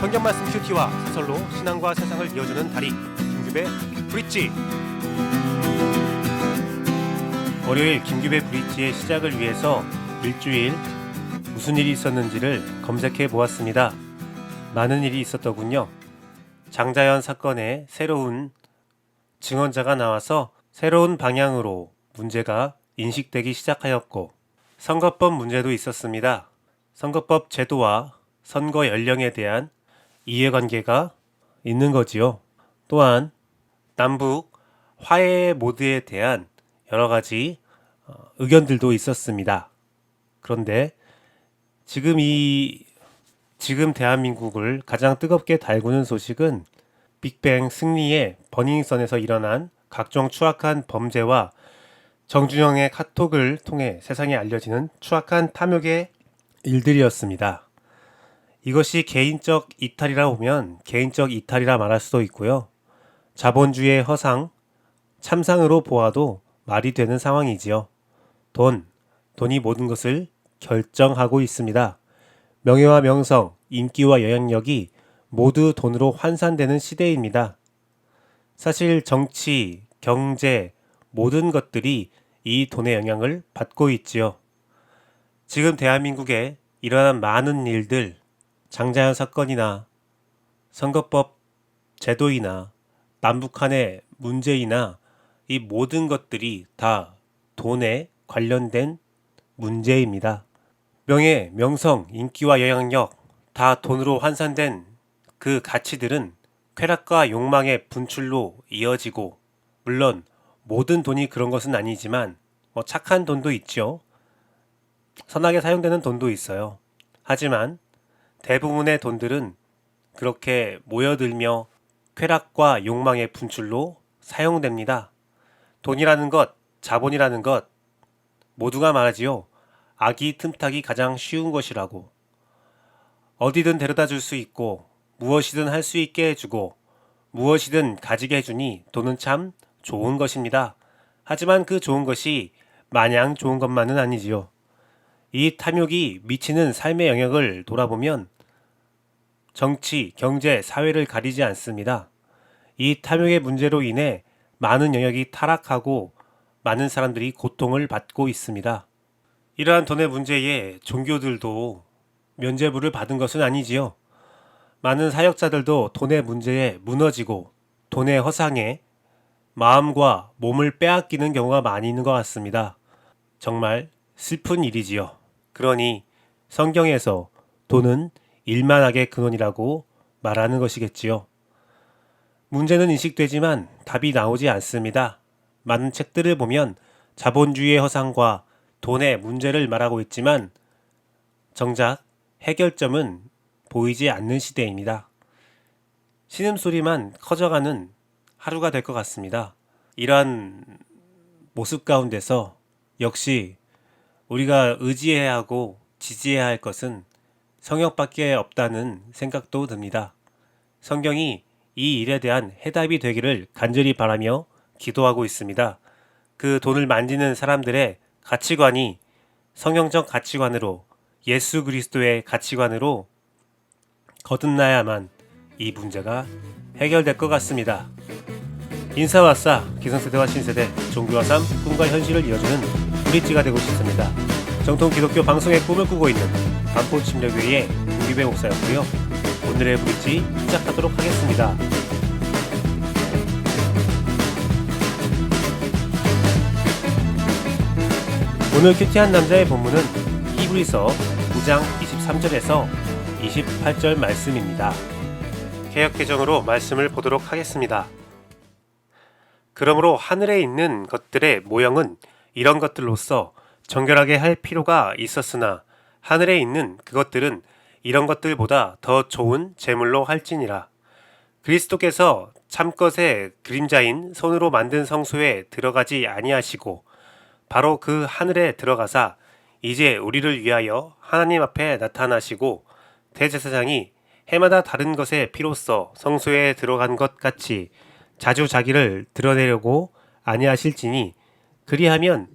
성경 말씀 큐티와 사설로 신앙과 세상을 이어주는 다리 김규배 브릿지 월요일 김규배 브릿지의 시작을 위해서 일주일 무슨 일이 있었는지를 검색해 보았습니다. 많은 일이 있었더군요. 장자연 사건에 새로운 증언자가 나와서 새로운 방향으로 문제가 인식되기 시작하였고 선거법 문제도 있었습니다. 선거법 제도와 선거 연령에 대한 이해관계가 있는 거지요. 또한 남북 화해 모드에 대한 여러 가지 어, 의견들도 있었습니다. 그런데 지금 이 지금 대한민국을 가장 뜨겁게 달구는 소식은 빅뱅 승리의 버닝썬에서 일어난 각종 추악한 범죄와 정준영의 카톡을 통해 세상에 알려지는 추악한 탐욕의 일들이었습니다. 이것이 개인적 이탈이라 보면 개인적 이탈이라 말할 수도 있고요. 자본주의의 허상, 참상으로 보아도 말이 되는 상황이지요. 돈, 돈이 모든 것을 결정하고 있습니다. 명예와 명성, 인기와 영향력이 모두 돈으로 환산되는 시대입니다. 사실 정치, 경제, 모든 것들이 이 돈의 영향을 받고 있지요. 지금 대한민국에 일어난 많은 일들, 장자연 사건이나 선거법 제도이나 남북한의 문제이나 이 모든 것들이 다 돈에 관련된 문제입니다. 명예, 명성, 인기와 영향력 다 돈으로 환산된 그 가치들은 쾌락과 욕망의 분출로 이어지고 물론 모든 돈이 그런 것은 아니지만 뭐 착한 돈도 있죠. 선하게 사용되는 돈도 있어요. 하지만 대부분의 돈들은 그렇게 모여들며 쾌락과 욕망의 분출로 사용됩니다. 돈이라는 것, 자본이라는 것, 모두가 말하지요. 아기 틈타기 가장 쉬운 것이라고. 어디든 데려다 줄 수 있고, 무엇이든 할 수 있게 해주고, 무엇이든 가지게 해주니 돈은 참 좋은 것입니다. 하지만 그 좋은 것이 마냥 좋은 것만은 아니지요. 이 탐욕이 미치는 삶의 영역을 돌아보면 정치, 경제, 사회를 가리지 않습니다. 이 탐욕의 문제로 인해 많은 영역이 타락하고 많은 사람들이 고통을 받고 있습니다. 이러한 돈의 문제에 종교들도 면죄부를 받은 것은 아니지요. 많은 사역자들도 돈의 문제에 무너지고 돈의 허상에 마음과 몸을 빼앗기는 경우가 많이 있는 것 같습니다. 정말 슬픈 일이지요. 그러니 성경에서 돈은 일만하게 근원이라고 말하는 것이겠지요. 문제는 인식되지만 답이 나오지 않습니다. 많은 책들을 보면 자본주의의 허상과 돈의 문제를 말하고 있지만 정작 해결점은 보이지 않는 시대입니다. 신음소리만 커져가는 하루가 될 것 같습니다. 이러한 모습 가운데서 역시 우리가 의지해야 하고 지지해야 할 것은 성역밖에 없다는 생각도 듭니다. 성경이 이 일에 대한 해답이 되기를 간절히 바라며 기도하고 있습니다. 그 돈을 만지는 사람들의 가치관이 성경적 가치관으로 예수 그리스도의 가치관으로 거듭나야만 이 문제가 해결될 것 같습니다. 인사와 싸 기성세대와 신세대 종교와 삶 꿈과 현실을 이어주는 브릿지가 되고 싶습니다. 정통 기독교 방송의 꿈을 꾸고 있는 반포 침례교회의 우기배 목사였고요. 오늘의 브릿지 시작하도록 하겠습니다. 오늘 큐티한 남자의 본문은 히브리서 9장 23절에서 28절 말씀입니다. 개혁 개정으로 말씀을 보도록 하겠습니다. 그러므로 하늘에 있는 것들의 모형은 이런 것들로서 정결하게 할 필요가 있었으나 하늘에 있는 그것들은 이런 것들보다 더 좋은 제물로 할지니라. 그리스도께서 참것의 그림자인 손으로 만든 성소에 들어가지 아니하시고 바로 그 하늘에 들어가사 이제 우리를 위하여 하나님 앞에 나타나시고 대제사장이 해마다 다른 것의 피로써 성소에 들어간 것 같이 자주 자기를 드러내려고 아니하실지니 그리하면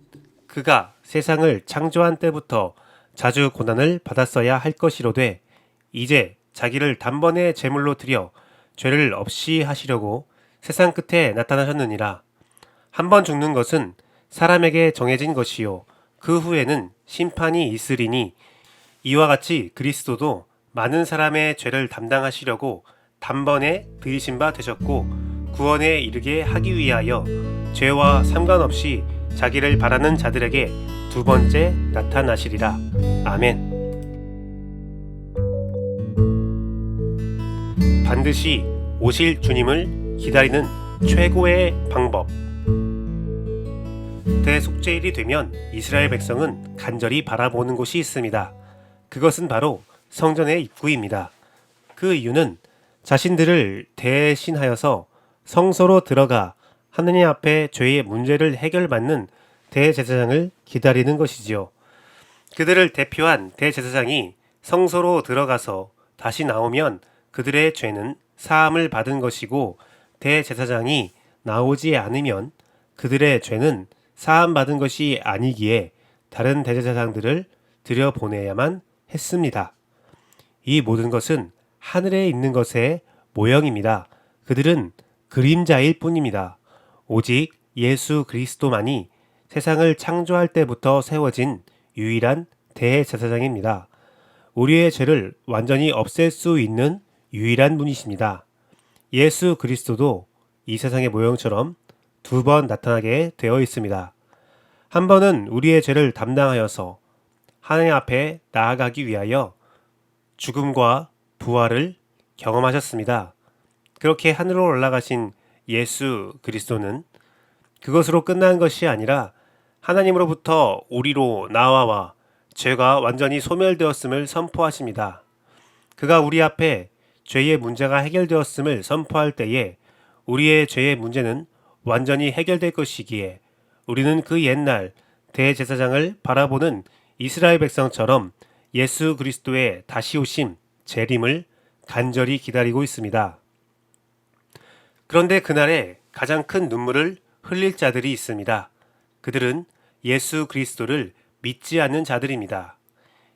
그가 세상을 창조한 때부터 자주 고난을 받았어야 할 것이로되 이제 자기를 단번에 제물로 드려 죄를 없이 하시려고 세상 끝에 나타나셨느니라. 한 번 죽는 것은 사람에게 정해진 것이요. 그 후에는 심판이 있으리니 이와 같이 그리스도도 많은 사람의 죄를 담당하시려고 단번에 들이신 바 되셨고 구원에 이르게 하기 위하여 죄와 상관없이 자기를 바라는 자들에게 두 번째 나타나시리라. 아멘. 반드시 오실 주님을 기다리는 최고의 방법. 대속죄일이 되면 이스라엘 백성은 간절히 바라보는 곳이 있습니다. 그것은 바로 성전의 입구입니다. 그 이유는 자신들을 대신하여서 성소로 들어가 하느님 앞에 죄의 문제를 해결받는 대제사장을 기다리는 것이지요. 그들을 대표한 대제사장이 성소로 들어가서 다시 나오면 그들의 죄는 사함을 받은 것이고 대제사장이 나오지 않으면 그들의 죄는 사함 받은 것이 아니기에 다른 대제사장들을 들여보내야만 했습니다. 이 모든 것은 하늘에 있는 것의 모형입니다. 그들은 그림자일 뿐입니다. 오직 예수 그리스도만이 세상을 창조할 때부터 세워진 유일한 대제사장입니다. 우리의 죄를 완전히 없앨 수 있는 유일한 분이십니다. 예수 그리스도도 이 세상의 모형처럼 두 번 나타나게 되어 있습니다. 한 번은 우리의 죄를 담당하여서 하나님 앞에 나아가기 위하여 죽음과 부활을 경험하셨습니다. 그렇게 하늘로 올라가신 예수 그리스도는 그것으로 끝난 것이 아니라 하나님으로부터 우리로 나와와 죄가 완전히 소멸되었음을 선포하십니다. 그가 우리 앞에 죄의 문제가 해결되었음을 선포할 때에 우리의 죄의 문제는 완전히 해결될 것이기에 우리는 그 옛날 대제사장을 바라보는 이스라엘 백성처럼 예수 그리스도의 다시 오심, 재림을 간절히 기다리고 있습니다. 그런데 그날에 가장 큰 눈물을 흘릴 자들이 있습니다. 그들은 예수 그리스도를 믿지 않는 자들입니다.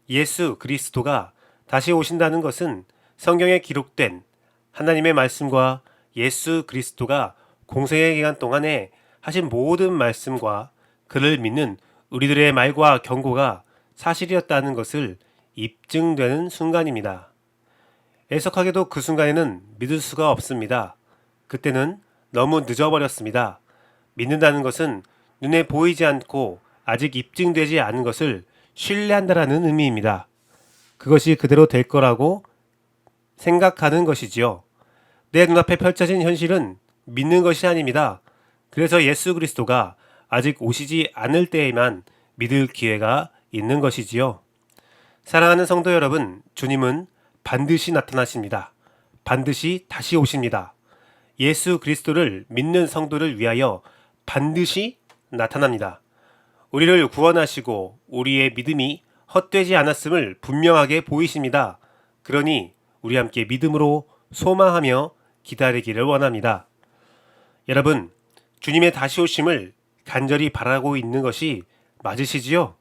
예수 그리스도가 다시 오신다는 것은 성경에 기록된 하나님의 말씀과 예수 그리스도가 공생의 기간 동안에 하신 모든 말씀과 그를 믿는 우리들의 말과 경고가 사실이었다는 것을 입증되는 순간입니다. 애석하게도 그 순간에는 믿을 수가 없습니다. 그때는 너무 늦어버렸습니다. 믿는다는 것은 눈에 보이지 않고 아직 입증되지 않은 것을 신뢰한다라는 의미입니다. 그것이 그대로 될 거라고 생각하는 것이지요. 내 눈앞에 펼쳐진 현실은 믿는 것이 아닙니다. 그래서 예수 그리스도가 아직 오시지 않을 때에만 믿을 기회가 있는 것이지요. 사랑하는 성도 여러분, 주님은 반드시 나타나십니다. 반드시 다시 오십니다. 예수 그리스도를 믿는 성도를 위하여 반드시 나타납니다. 우리를 구원하시고 우리의 믿음이 헛되지 않았음을 분명하게 보이십니다. 그러니 우리 함께 믿음으로 소망하며 기다리기를 원합니다. 여러분, 주님의 다시 오심을 간절히 바라고 있는 것이 맞으시지요?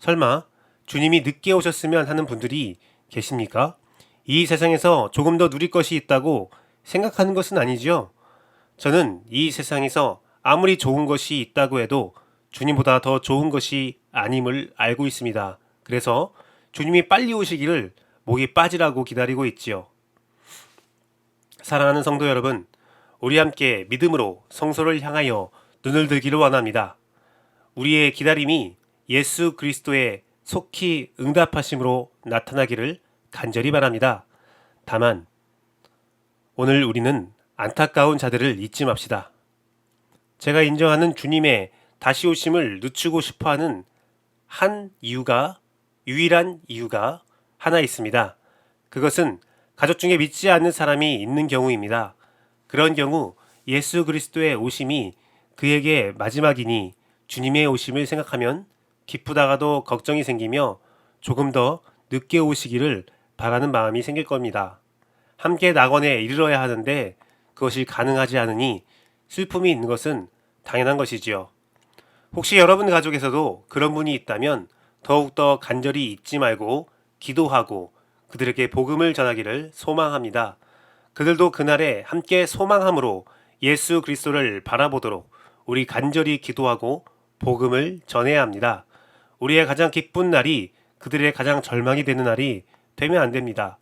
설마 주님이 늦게 오셨으면 하는 분들이 계십니까? 이 세상에서 조금 더 누릴 것이 있다고 생각하는 것은 아니지요. 저는 이 세상에서 아무리 좋은 것이 있다고 해도 주님보다 더 좋은 것이 아님을 알고 있습니다. 그래서 주님이 빨리 오시기를 목이 빠지라고 기다리고 있지요. 사랑하는 성도 여러분, 우리 함께 믿음으로 성소를 향하여 눈을 들기를 원합니다. 우리의 기다림이 예수 그리스도의 속히 응답하심으로 나타나기를 간절히 바랍니다. 다만 오늘 우리는 안타까운 자들을 잊지 맙시다. 제가 인정하는 주님의 다시 오심을 늦추고 싶어 하는 한 이유가, 유일한 이유가 하나 있습니다. 그것은 가족 중에 믿지 않는 사람이 있는 경우입니다. 그런 경우 예수 그리스도의 오심이 그에게 마지막이니 주님의 오심을 생각하면 기쁘다가도 걱정이 생기며 조금 더 늦게 오시기를 바라는 마음이 생길 겁니다. 함께 낙원에 이르러야 하는데 그것이 가능하지 않으니 슬픔이 있는 것은 당연한 것이지요. 혹시 여러분 가족에서도 그런 분이 있다면 더욱더 간절히 잊지 말고 기도하고 그들에게 복음을 전하기를 소망합니다. 그들도 그날에 함께 소망함으로 예수 그리스도를 바라보도록 우리 간절히 기도하고 복음을 전해야 합니다. 우리의 가장 기쁜 날이 그들의 가장 절망이 되는 날이 되면 안 됩니다.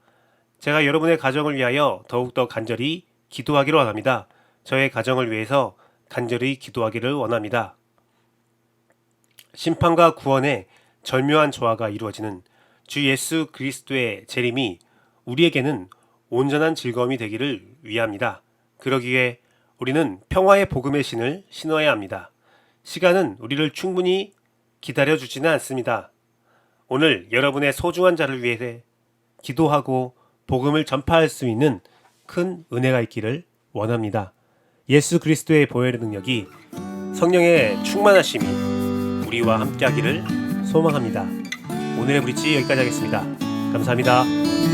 제가 여러분의 가정을 위하여 더욱더 간절히 기도하기를 원합니다. 저의 가정을 위해서 간절히 기도하기를 원합니다. 심판과 구원의 절묘한 조화가 이루어지는 주 예수 그리스도의 재림이 우리에게는 온전한 즐거움이 되기를 위함이다. 그러기에 우리는 평화의 복음의 신을 신어야 합니다. 시간은 우리를 충분히 기다려주지는 않습니다. 오늘 여러분의 소중한 자를 위해 기도하고 복음을 전파할 수 있는 큰 은혜가 있기를 원합니다. 예수 그리스도의 보혈의 능력이 성령의 충만하심이 우리와 함께하기를 소망합니다. 오늘의 브릿지 여기까지 하겠습니다. 감사합니다.